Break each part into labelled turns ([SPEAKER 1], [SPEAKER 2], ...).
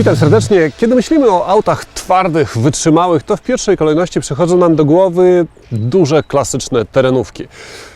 [SPEAKER 1] Witam serdecznie. Kiedy myślimy o autach twardych, wytrzymałych, to w pierwszej kolejności przychodzą nam do głowy duże, klasyczne terenówki.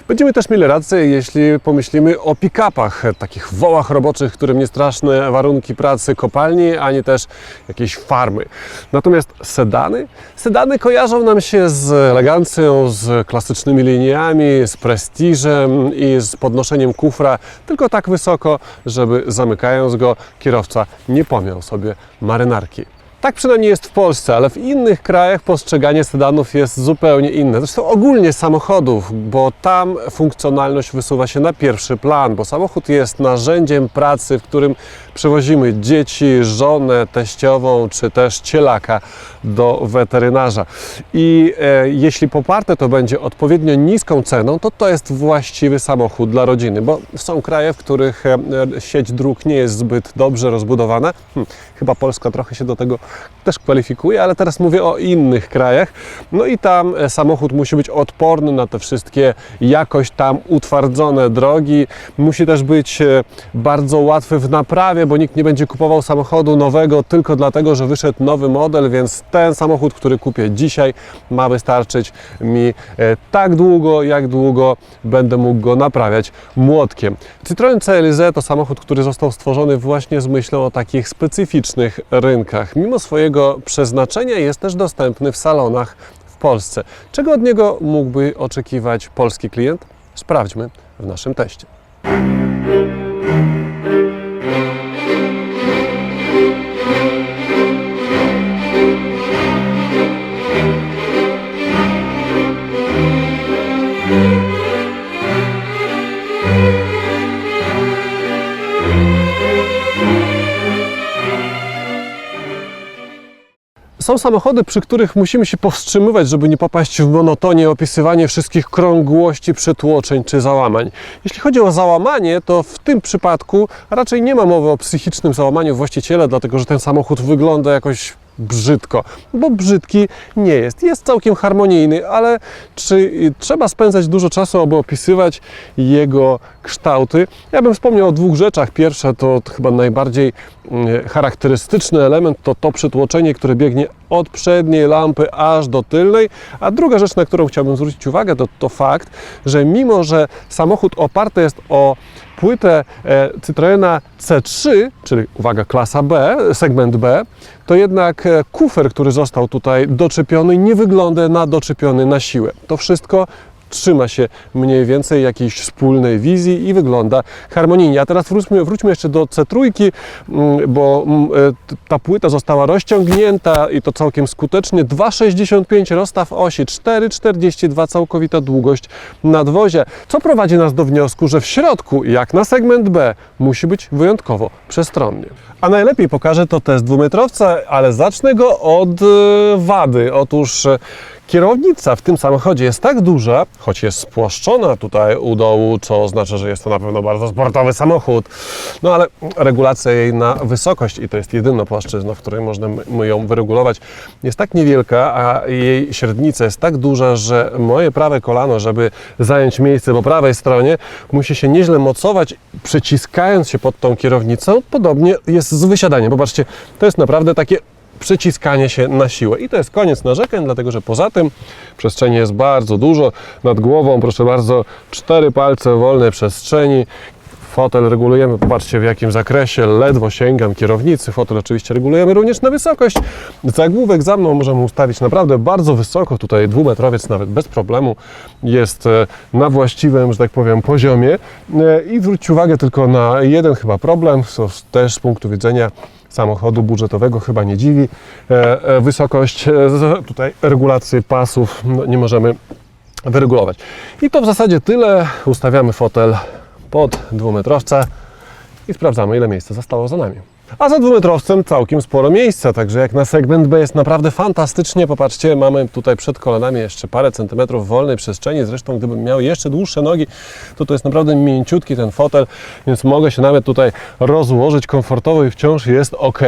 [SPEAKER 1] Będziemy też mieli rację, jeśli pomyślimy o pick-upach, takich wołach roboczych, którym nie straszne warunki pracy kopalni, ani też jakiejś farmy. Natomiast sedany? Sedany kojarzą nam się z elegancją, z klasycznymi liniami, z prestiżem i z podnoszeniem kufra tylko tak wysoko, żeby zamykając go kierowca nie pomiał sobie marynarki. Tak przynajmniej jest w Polsce, ale w innych krajach postrzeganie sedanów jest zupełnie inne. Zresztą ogólnie samochodów, bo tam funkcjonalność wysuwa się na pierwszy plan, bo samochód jest narzędziem pracy, w którym przewozimy dzieci, żonę, teściową czy też cielaka do weterynarza. I e, jeśli poparte to będzie odpowiednio niską ceną, to to jest właściwy samochód dla rodziny, bo są kraje, w których e, sieć dróg nie jest zbyt dobrze rozbudowana. Hm, chyba Polska trochę się do tego też kwalifikuje, ale teraz mówię o innych krajach. No i tam e, samochód musi być odporny na te wszystkie jakoś tam utwardzone drogi. Musi też być e, bardzo łatwy w naprawie, bo nikt nie będzie kupował samochodu nowego tylko dlatego, że wyszedł nowy model, więc ten samochód, który kupię dzisiaj, ma wystarczyć mi e, tak długo, jak długo będę mógł go naprawiać młotkiem. Citroen CLZ to samochód, który został stworzony właśnie z myślą o takich specyficznych rynkach. Mimo swojego przeznaczenia jest też dostępny w salonach w Polsce. Czego od niego mógłby oczekiwać polski klient? Sprawdźmy w naszym teście. Są samochody, przy których musimy się powstrzymywać, żeby nie popaść w monotonię opisywanie wszystkich krągłości, przytłoczeń czy załamań. Jeśli chodzi o załamanie, to w tym przypadku raczej nie ma mowy o psychicznym załamaniu właściciela, dlatego że ten samochód wygląda jakoś brzydko, bo brzydki nie jest. Jest całkiem harmonijny, ale czy y, trzeba spędzać dużo czasu, aby opisywać jego kształty? Ja bym wspomniał o dwóch rzeczach. Pierwsze to chyba najbardziej charakterystyczny element to to przytłoczenie, które biegnie od przedniej lampy aż do tylnej, a druga rzecz, na którą chciałbym zwrócić uwagę, to, to fakt, że mimo, że samochód oparty jest o płytę e, Citroena C3, czyli uwaga, klasa B, segment B, to jednak e, kufer, który został tutaj doczepiony, nie wygląda na doczepiony na siłę. To wszystko trzyma się mniej więcej jakiejś wspólnej wizji i wygląda harmonijnie. A teraz wróćmy, wróćmy jeszcze do C3, mm, bo mm, e, ta płyta została rozciągnięta i to całkiem skutecznie. 2,65 rozstaw osi, 4,42 całkowita długość nadwozia, co prowadzi nas do wniosku, że w środku, jak na segment B, musi być wyjątkowo przestronnie. A najlepiej pokażę to test dwumetrowca, ale zacznę go od e, wady. Otóż e, Kierownica w tym samochodzie jest tak duża, choć jest spłaszczona tutaj u dołu, co oznacza, że jest to na pewno bardzo sportowy samochód. No ale regulacja jej na wysokość, i to jest jedyna płaszczyzna, w której można m- ją wyregulować, jest tak niewielka, a jej średnica jest tak duża, że moje prawe kolano, żeby zająć miejsce po prawej stronie, musi się nieźle mocować, przyciskając się pod tą kierownicą. Podobnie jest z wysiadaniem. Popatrzcie, to jest naprawdę takie przyciskanie się na siłę. I to jest koniec narzekań, dlatego że poza tym przestrzeni jest bardzo dużo. Nad głową, proszę bardzo, cztery palce wolnej przestrzeni. Fotel regulujemy, popatrzcie w jakim zakresie, ledwo sięgam kierownicy. Fotel oczywiście regulujemy również na wysokość. Zagłówek za mną możemy ustawić naprawdę bardzo wysoko. Tutaj dwumetrowiec nawet bez problemu jest e, na właściwym, że tak powiem, poziomie. E, I zwróćcie uwagę tylko na jeden chyba problem, co też z punktu widzenia samochodu budżetowego chyba nie dziwi. E, e, Wysokość e, tutaj regulacji pasów no, nie możemy wyregulować. I to w zasadzie tyle. Ustawiamy fotel pod dwumetrowca i sprawdzamy, ile miejsca zostało za nami. A za dwumetrowcem całkiem sporo miejsca, także jak na segment B jest naprawdę fantastycznie. Popatrzcie, mamy tutaj przed kolanami jeszcze parę centymetrów wolnej przestrzeni. Zresztą gdybym miał jeszcze dłuższe nogi, to to jest naprawdę mięciutki ten fotel, więc mogę się nawet tutaj rozłożyć komfortowo i wciąż jest ok.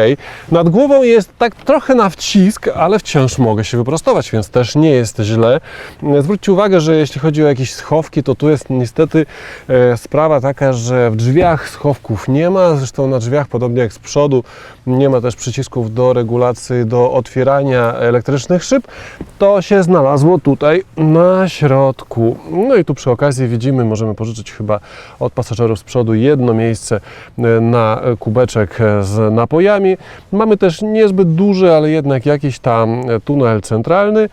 [SPEAKER 1] Nad głową jest tak trochę na wcisk, ale wciąż mogę się wyprostować, więc też nie jest źle. Zwróćcie uwagę, że jeśli chodzi o jakieś schowki, to tu jest niestety e, sprawa taka, że w drzwiach schowków nie ma. Zresztą na drzwiach, podobnie jak z przodu, przodu, nie ma też przycisków do regulacji, do otwierania elektrycznych szyb, to się znalazło tutaj na środku. No i tu przy okazji widzimy, możemy pożyczyć chyba od pasażerów z przodu jedno miejsce e, na kubeczek z napojami. Mamy też niezbyt duży, ale jednak jakiś tam tunel centralny,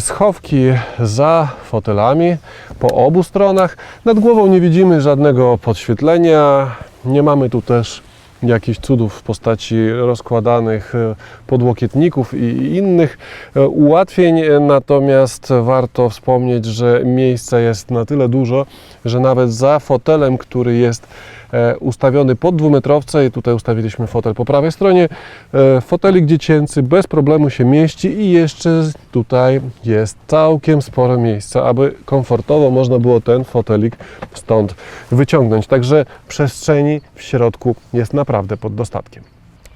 [SPEAKER 1] schowki za fotelami po obu stronach. Nad głową nie widzimy żadnego podświetlenia, nie mamy tu też jakichś cudów w postaci rozkładanych e, podłokietników i innych e, ułatwień, natomiast warto wspomnieć, że miejsca jest na tyle dużo, że nawet za fotelem, który jest ustawiony pod dwumetrowce i tutaj ustawiliśmy fotel po prawej stronie, e, fotelik dziecięcy bez problemu się mieści i jeszcze tutaj jest całkiem sporo miejsca, aby komfortowo można było ten fotelik stąd wyciągnąć. Także przestrzeni w środku jest naprawdę pod dostatkiem.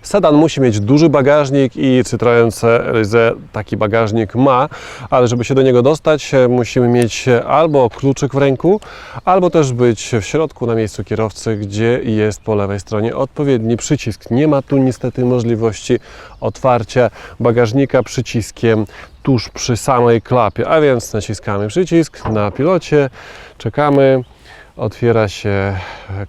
[SPEAKER 1] Sedan musi mieć duży bagażnik i Citroen CRZ taki bagażnik ma, ale żeby się do niego dostać, e, musimy mieć albo kluczyk w ręku, albo też być w środku na miejscu kierowcy, gdzie jest po lewej stronie odpowiedni przycisk. Nie ma tu niestety możliwości otwarcia bagażnika przyciskiem tuż przy samej klapie, a więc naciskamy przycisk na pilocie, czekamy. Otwiera się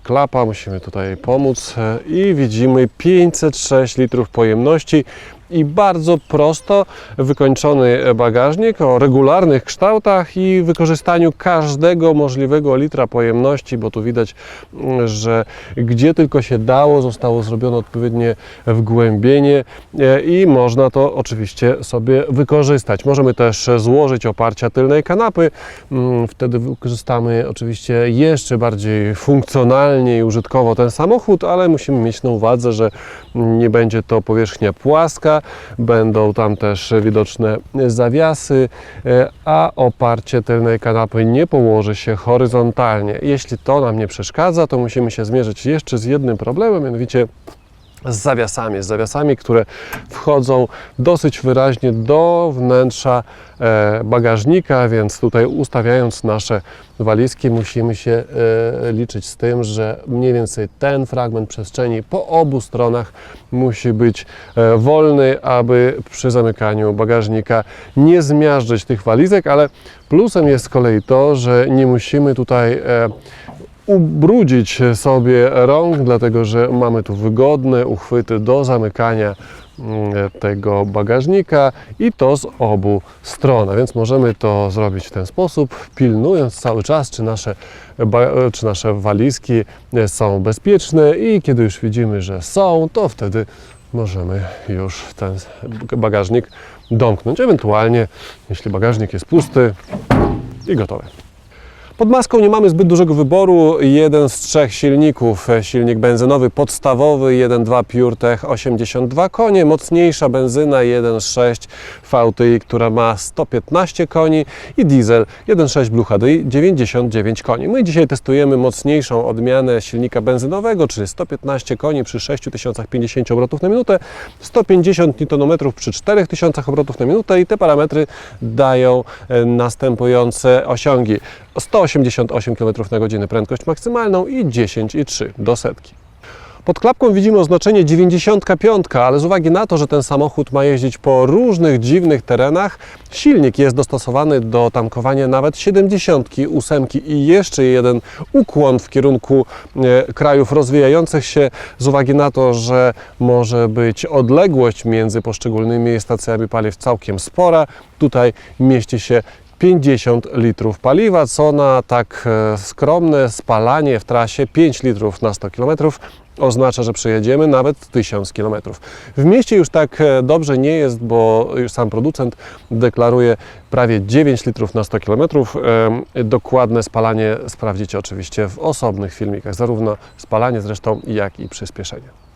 [SPEAKER 1] klapa, musimy tutaj pomóc e, i widzimy 506 litrów pojemności i bardzo prosto wykończony bagażnik o regularnych kształtach i wykorzystaniu każdego możliwego litra pojemności, bo tu widać, mm, że gdzie tylko się dało, zostało zrobione odpowiednie wgłębienie e, i można to oczywiście sobie wykorzystać. Możemy też złożyć oparcia tylnej kanapy, Mm, wtedy wykorzystamy oczywiście jeszcze bardziej funkcjonalnie i użytkowo ten samochód, ale musimy mieć na uwadze, że nie będzie to powierzchnia płaska, będą tam też widoczne zawiasy, e, a oparcie tylnej kanapy nie położy się horyzontalnie. Jeśli to nam nie przeszkadza, to musimy się zmierzyć jeszcze z jednym problemem, mianowicie z zawiasami, z zawiasami, które wchodzą dosyć wyraźnie do wnętrza e, bagażnika, więc tutaj ustawiając nasze walizki musimy się e, liczyć z tym, że mniej więcej ten fragment przestrzeni po obu stronach musi być e, wolny, aby przy zamykaniu bagażnika nie zmiażdżyć tych walizek, ale plusem jest z kolei to, że nie musimy tutaj ubrudzić sobie rąk, dlatego że mamy tu wygodne uchwyty do zamykania mm, tego bagażnika i to z obu stron, więc możemy to zrobić w ten sposób, pilnując cały czas, czy nasze, czy nasze walizki są bezpieczne i kiedy już widzimy, że są, to wtedy możemy już ten bagażnik domknąć. Ewentualnie, jeśli bagażnik jest pusty i gotowe. Pod maską nie mamy zbyt dużego wyboru. Jeden z trzech silników, e, silnik benzynowy podstawowy 1.2 PureTech 82 konie, mocniejsza benzyna 1.6 VTI, która ma 115 koni i diesel 1.6 Blue HDI 99 koni. My dzisiaj testujemy mocniejszą odmianę silnika benzynowego, czyli 115 koni przy 6050 obrotów na minutę, 150 Nm przy 4000 obrotów na minutę i te parametry dają e, następujące osiągi. 188 km na godzinę prędkość maksymalną i 10,3 do setki. Pod klapką widzimy oznaczenie 95, ale z uwagi na to, że ten samochód ma jeździć po różnych dziwnych terenach, silnik jest dostosowany do tankowania nawet 78 i jeszcze jeden ukłon w kierunku e, krajów rozwijających się z uwagi na to, że może być odległość między poszczególnymi stacjami paliw całkiem spora. Tutaj mieści się 50 litrów paliwa, co na tak e, skromne spalanie w trasie 5 litrów na 100 km oznacza, że przejedziemy nawet 1000 km. W mieście już tak e, dobrze nie jest, bo już sam producent deklaruje prawie 9 litrów na 100 km. E, Dokładne spalanie sprawdzicie oczywiście w osobnych filmikach, zarówno spalanie zresztą, jak i przyspieszenie.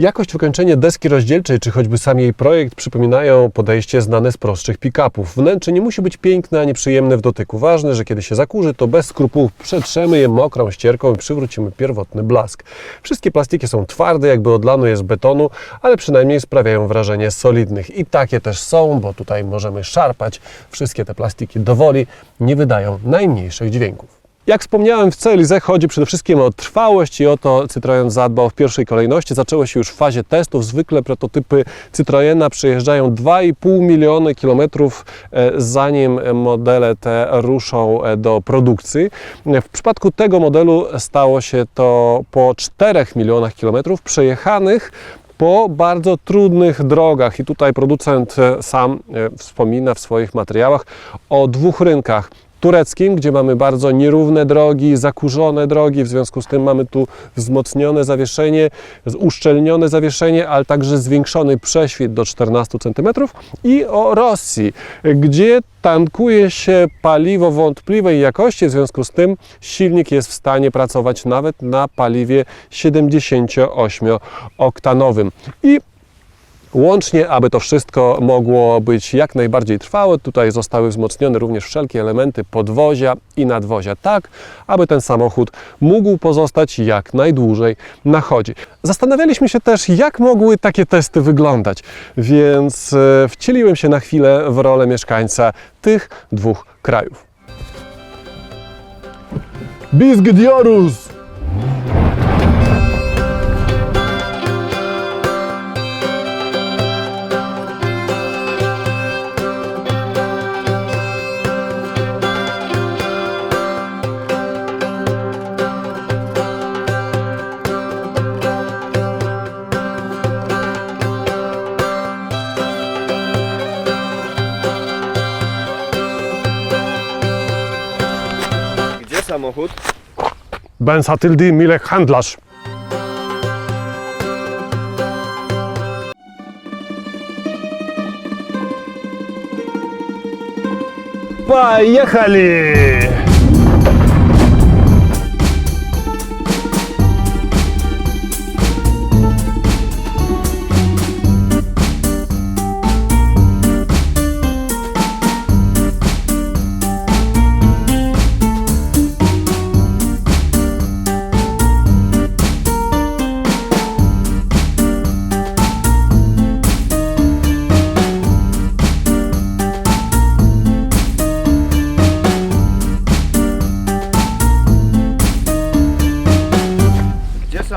[SPEAKER 1] Jakość wykończenie deski rozdzielczej, czy choćby sam jej projekt przypominają podejście znane z prostszych pick-upów. Wnętrze nie musi być piękne ani przyjemne w dotyku. Ważne, że kiedy się zakurzy, to bez skrupułów przetrzemy je mokrą ścierką i przywrócimy pierwotny blask. Wszystkie plastiki są twarde, jakby odlano je z betonu, ale przynajmniej sprawiają wrażenie solidnych. I takie też są, bo tutaj możemy szarpać. Wszystkie te plastiki dowoli nie wydają najmniejszych dźwięków. Jak wspomniałem, w CLZ chodzi przede wszystkim o trwałość i o to Citroën zadbał w pierwszej kolejności. Zaczęło się już w fazie testów. Zwykle prototypy Citroena przejeżdżają 2,5 miliony kilometrów, e, zanim modele te ruszą e, do produkcji. W przypadku tego modelu stało się to po 4 milionach kilometrów przejechanych po bardzo trudnych drogach. I tutaj producent e, sam wspomina w swoich materiałach o dwóch rynkach. Tureckim, gdzie mamy bardzo nierówne drogi, zakurzone drogi, w związku z tym mamy tu wzmocnione zawieszenie, uszczelnione zawieszenie, ale także zwiększony prześwit do 14 cm i o Rosji, gdzie tankuje się paliwo wątpliwej jakości, w związku z tym silnik jest w stanie pracować nawet na paliwie 78-oktanowym. I Łącznie, aby to wszystko mogło być jak najbardziej trwałe, tutaj zostały wzmocnione również wszelkie elementy podwozia i nadwozia, tak aby ten samochód mógł pozostać jak najdłużej na chodzie. Zastanawialiśmy się też, jak mogły takie testy wyglądać, więc e, wcieliłem się na chwilę w rolę mieszkańca tych dwóch krajów. Bizgdiorus!
[SPEAKER 2] samochód?
[SPEAKER 1] Ben Satyldy Milek Handlarz. Поехали!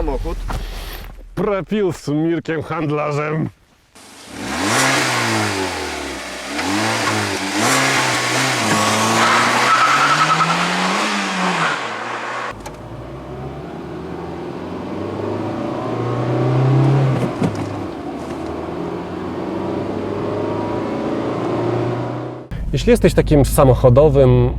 [SPEAKER 2] samochód.
[SPEAKER 1] Prepił z Mirkiem handlarzem. Jeśli jesteś takim samochodowym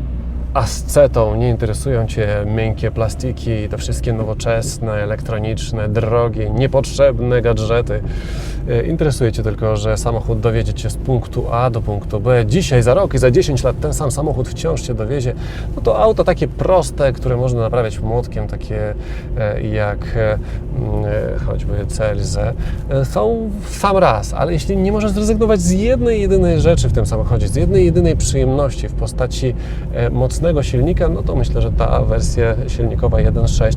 [SPEAKER 1] ascetą, nie interesują Cię miękkie plastiki, te wszystkie nowoczesne, elektroniczne, drogie, niepotrzebne gadżety. E, Interesuje Cię tylko, że samochód dowiedzie Cię z punktu A do punktu B. Dzisiaj, za rok i za 10 lat ten sam samochód wciąż Cię dowiezie. No to auto takie proste, które można naprawiać młotkiem, takie e, jak e, mm, choćby CLZ, są w sam raz, ale jeśli nie możesz zrezygnować z jednej jedynej rzeczy w tym samochodzie, z jednej jedynej przyjemności w postaci e, mocnego silnika, no to myślę, że ta wersja silnikowa 1.6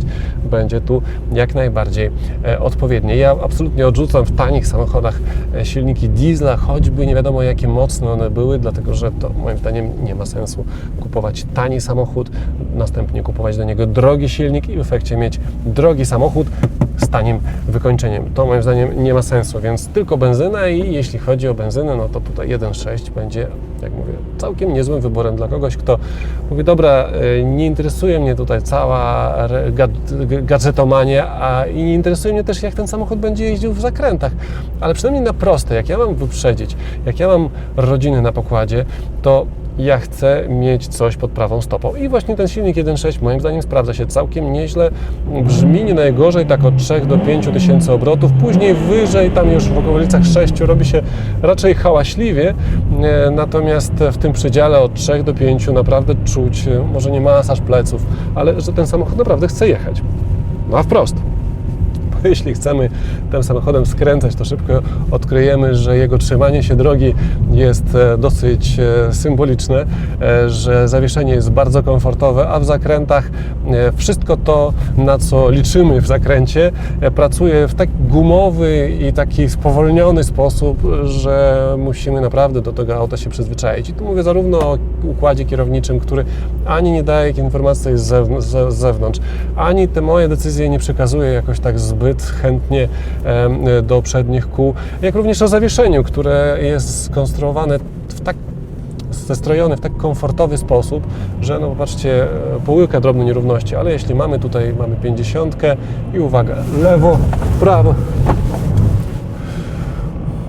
[SPEAKER 1] będzie tu jak najbardziej e, odpowiednia. Ja absolutnie odrzucam w tanich samochodach e, silniki diesla, choćby nie wiadomo jakie mocne one były, dlatego że to moim zdaniem nie ma sensu kupować tani samochód, następnie kupować do niego drogi silnik i w efekcie mieć drogi samochód z tanim wykończeniem. To moim zdaniem nie ma sensu, więc tylko benzyna i jeśli chodzi o benzynę, no to tutaj 1.6 będzie, jak mówię, całkiem niezłym wyborem dla kogoś, kto mówi, dobra, y, nie interesuje mnie tutaj cała gadżetomania, a i nie interesuje mnie też, jak ten samochód będzie jeździł w zakrętach, ale przynajmniej na proste, jak ja mam wyprzedzić, jak ja mam rodziny na pokładzie, to ja chcę mieć coś pod prawą stopą. I właśnie ten silnik 1.6 moim zdaniem sprawdza się całkiem nieźle. Brzmi nie najgorzej, tak od 3 do 5 tysięcy obrotów. Później wyżej, tam już w okolicach 6 robi się raczej hałaśliwie. E, Natomiast w tym przedziale od 3 do 5 naprawdę czuć, e, może nie masaż pleców, ale że ten samochód naprawdę chce jechać. No a wprost. Bo jeśli chcemy tym samochodem skręcać, to szybko odkryjemy, że jego trzymanie się drogi jest e, dosyć e, symboliczne, e, że zawieszenie jest bardzo komfortowe, a w zakrętach wszystko to, na co liczymy w zakręcie, pracuje w tak gumowy i taki spowolniony sposób, że musimy naprawdę do tego auta się przyzwyczaić. I tu mówię zarówno o układzie kierowniczym, który ani nie daje informacji z z zewnątrz, ani te moje decyzje nie przekazuje jakoś tak zbyt chętnie em, do przednich kół, jak również o zawieszeniu, które jest skonstruowane w tak zestrojone w tak komfortowy sposób, że no popatrzcie, e, połyka drobne nierówności, ale jeśli mamy tutaj, mamy 50 i uwaga, lewo, prawo.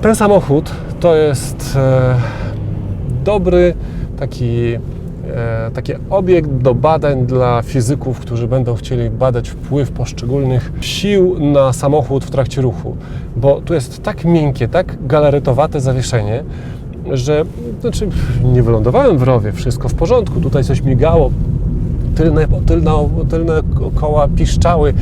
[SPEAKER 1] Ten samochód to jest e, dobry taki, taki obiekt do badań dla fizyków, którzy będą chcieli badać wpływ poszczególnych sił na samochód w trakcie ruchu, bo tu jest tak miękkie, tak galaretowate zawieszenie, że znaczy, nie wylądowałem w rowie, wszystko w porządku, tutaj coś migało, tylne, tylne, tylne koła piszczały,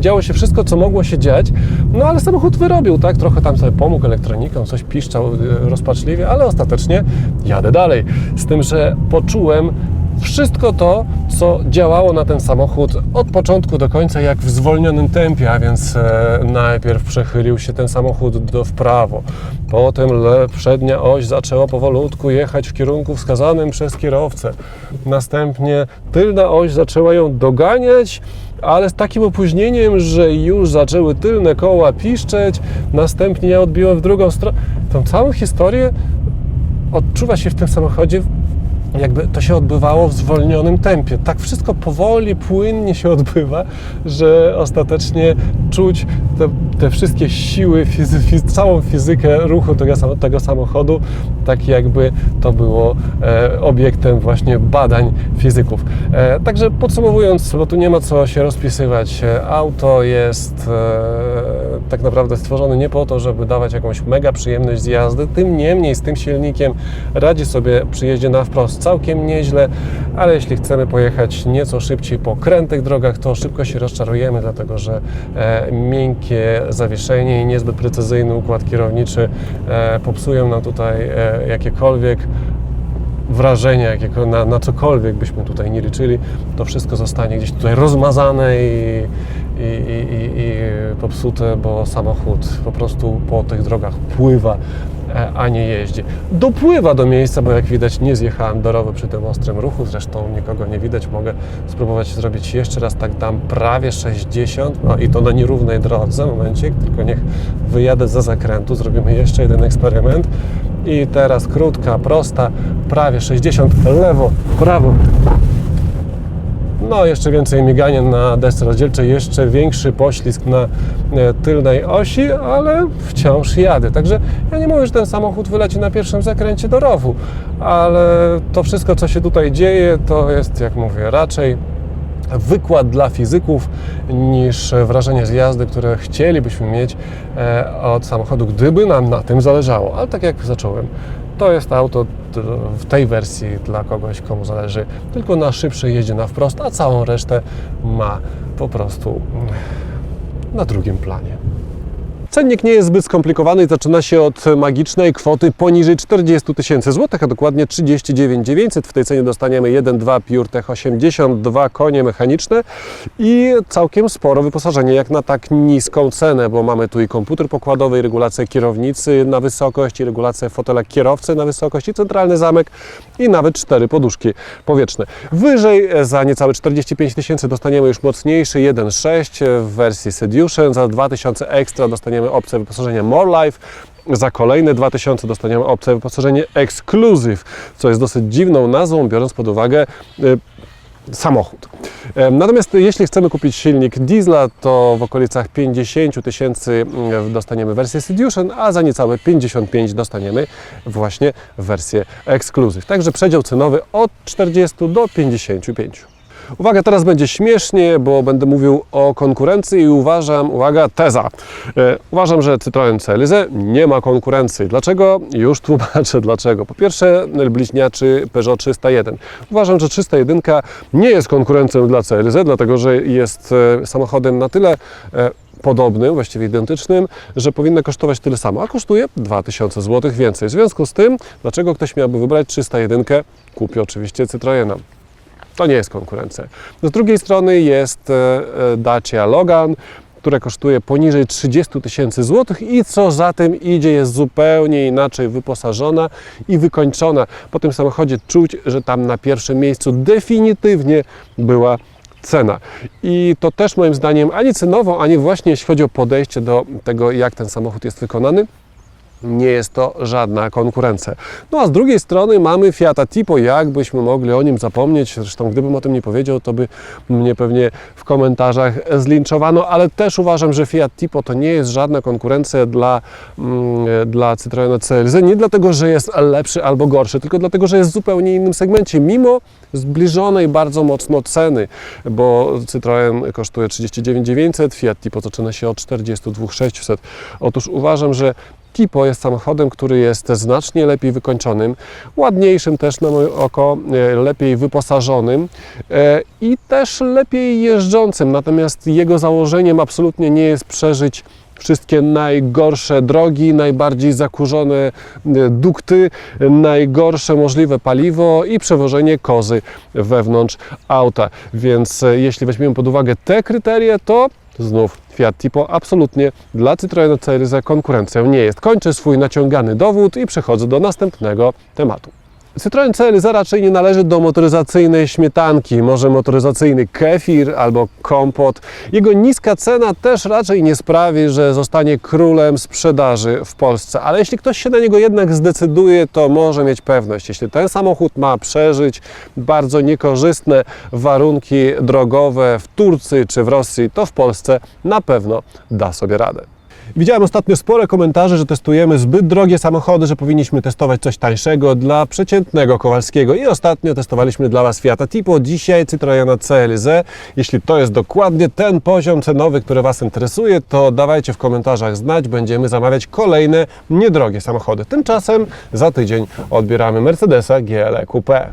[SPEAKER 1] działo się wszystko, co mogło się dziać, no ale samochód wyrobił, tak, trochę tam sobie pomógł elektroniką, coś piszczał e, rozpaczliwie, ale ostatecznie jadę dalej, z tym, że poczułem wszystko to, co działało na ten samochód od początku do końca, jak w zwolnionym tempie, a więc e, najpierw przechylił się ten samochód do w prawo, potem przednia oś zaczęła powolutku jechać w kierunku wskazanym przez kierowcę, następnie tylna oś zaczęła ją doganiać, ale z takim opóźnieniem, że już zaczęły tylne koła piszczeć, następnie ja odbiłem w drugą stronę. Tą całą historię odczuwa się w tym samochodzie jakby to się odbywało w zwolnionym tempie. Tak wszystko powoli, płynnie się odbywa, że ostatecznie czuć te, te wszystkie siły, fizy, fiz, całą fizykę ruchu tego, tego samochodu, tak jakby to było e, obiektem właśnie badań fizyków. E, także podsumowując, bo tu nie ma co się rozpisywać, e, auto jest e, tak naprawdę stworzone nie po to, żeby dawać jakąś mega przyjemność z jazdy, tym niemniej z tym silnikiem radzi sobie przy jeździe na wprost całkiem nieźle, ale jeśli chcemy pojechać nieco szybciej po krętych drogach, to szybko się rozczarujemy, dlatego że e, miękkie zawieszenie i niezbyt precyzyjny układ kierowniczy e, popsują nam tutaj e, jakiekolwiek wrażenia, jakiego, na, na cokolwiek byśmy tutaj nie liczyli, to wszystko zostanie gdzieś tutaj rozmazane i, i, i, i, popsute, bo samochód po prostu po tych drogach pływa, e, a nie jeździ. Dopływa do miejsca, bo jak widać nie zjechałem do rowu przy tym ostrym ruchu, zresztą nikogo nie widać, mogę spróbować zrobić jeszcze raz, tak dam prawie 60, no i to na nierównej drodze, momencik, tylko niech wyjadę za zakrętu, zrobimy jeszcze jeden eksperyment. I teraz krótka, prosta, prawie 60, lewo, prawo. No, jeszcze więcej migania na desce rozdzielczej, jeszcze większy poślizg na e, tylnej osi, ale wciąż jadę. Także ja nie mówię, że ten samochód wyleci na pierwszym zakręcie do rowu, ale to wszystko, co się tutaj dzieje, to jest, jak mówię, raczej wykład dla fizyków niż wrażenie z jazdy, które chcielibyśmy mieć e, od samochodu, gdyby nam na tym zależało. Ale tak jak zacząłem, to jest auto w tej wersji dla kogoś, komu zależy tylko na szybszej jeździe na wprost, a całą resztę ma po prostu mm, na drugim planie. Cennik nie jest zbyt skomplikowany i zaczyna się od magicznej kwoty poniżej 40 tysięcy złotych, a dokładnie 39 900. W tej cenie dostaniemy 1.2 PureTech 82 konie mechaniczne i całkiem sporo wyposażenie jak na tak niską cenę, bo mamy tu i komputer pokładowy, i regulację kierownicy na wysokość, i regulację fotela kierowcy na wysokość, i centralny zamek, i nawet cztery poduszki powietrzne. Wyżej za niecałe 45 tysięcy dostaniemy już mocniejszy 1.6 w wersji Sedution, za 2000 ekstra dostaniemy opcję wyposażenia More Life, za kolejne 2000 dostaniemy opcję wyposażenie Exclusive, co jest dosyć dziwną nazwą, biorąc pod uwagę y, samochód. Em, Natomiast jeśli chcemy kupić silnik diesla, to w okolicach 50 tysięcy mm, dostaniemy wersję Sedution, a za niecałe 55 dostaniemy właśnie wersję Exclusive. Także przedział cenowy od 40 do 55. Uwaga, teraz będzie śmiesznie, bo będę mówił o konkurencji i uważam, uwaga, teza. E, uważam, że Citroen CLZ nie ma konkurencji. Dlaczego? Już tłumaczę dlaczego. Po pierwsze, bliźniaczy Peugeot 301. Uważam, że 301 nie jest konkurencją dla CLZ, dlatego że jest e, samochodem na tyle e, podobnym, właściwie identycznym, że powinna kosztować tyle samo, a kosztuje 2000 zł więcej. W związku z tym, dlaczego ktoś miałby wybrać 301, kupi oczywiście Citroena. To nie jest konkurencja. Z drugiej strony jest e, e, Dacia Logan, które kosztuje poniżej 30 tysięcy złotych i co za tym idzie, jest zupełnie inaczej wyposażona i wykończona. Po tym samochodzie czuć, że tam na pierwszym miejscu definitywnie była cena. I to też moim zdaniem ani cenowo, ani właśnie jeśli chodzi o podejście do tego, jak ten samochód jest wykonany, nie jest to żadna konkurencja. No a z drugiej strony mamy Fiata Tipo, jakbyśmy mogli o nim zapomnieć, zresztą gdybym o tym nie powiedział, to by mnie pewnie w komentarzach zlinczowano, ale też uważam, że Fiat Tipo to nie jest żadna konkurencja dla, mm, dla Citroena CLZ, nie dlatego, że jest lepszy albo gorszy, tylko dlatego, że jest w zupełnie innym segmencie, mimo zbliżonej bardzo mocno ceny, bo Citroen kosztuje 39 900, Fiat Tipo zaczyna się od 42 600. Otóż uważam, że Tipo jest samochodem, który jest znacznie lepiej wykończonym, ładniejszym też na moje oko, e, lepiej wyposażonym e, i też lepiej jeżdżącym. Natomiast jego założeniem absolutnie nie jest przeżyć wszystkie najgorsze drogi, najbardziej zakurzone e, dukty, najgorsze możliwe paliwo i przewożenie kozy wewnątrz auta. Więc jeśli weźmiemy pod uwagę te kryteria, to znów Fiat Tipo absolutnie dla Citroena CRZ konkurencją nie jest. Kończę swój naciągany dowód i przechodzę do następnego tematu. Citroen CLZ raczej nie należy do motoryzacyjnej śmietanki, może motoryzacyjny kefir albo kompot. Jego niska cena też raczej nie sprawi, że zostanie królem sprzedaży w Polsce. Ale jeśli ktoś się na niego jednak zdecyduje, to może mieć pewność, jeśli ten samochód ma przeżyć bardzo niekorzystne warunki drogowe w Turcji czy w Rosji, to w Polsce na pewno da sobie radę. Widziałem ostatnio spore komentarze, że testujemy zbyt drogie samochody, że powinniśmy testować coś tańszego dla przeciętnego Kowalskiego. I ostatnio testowaliśmy dla Was Fiata Tipo, dzisiaj Citroena CLZ. Jeśli to jest dokładnie ten poziom cenowy, który Was interesuje, to dawajcie w komentarzach znać. Będziemy zamawiać kolejne niedrogie samochody. Tymczasem za tydzień odbieramy Mercedesa GLE Coupe.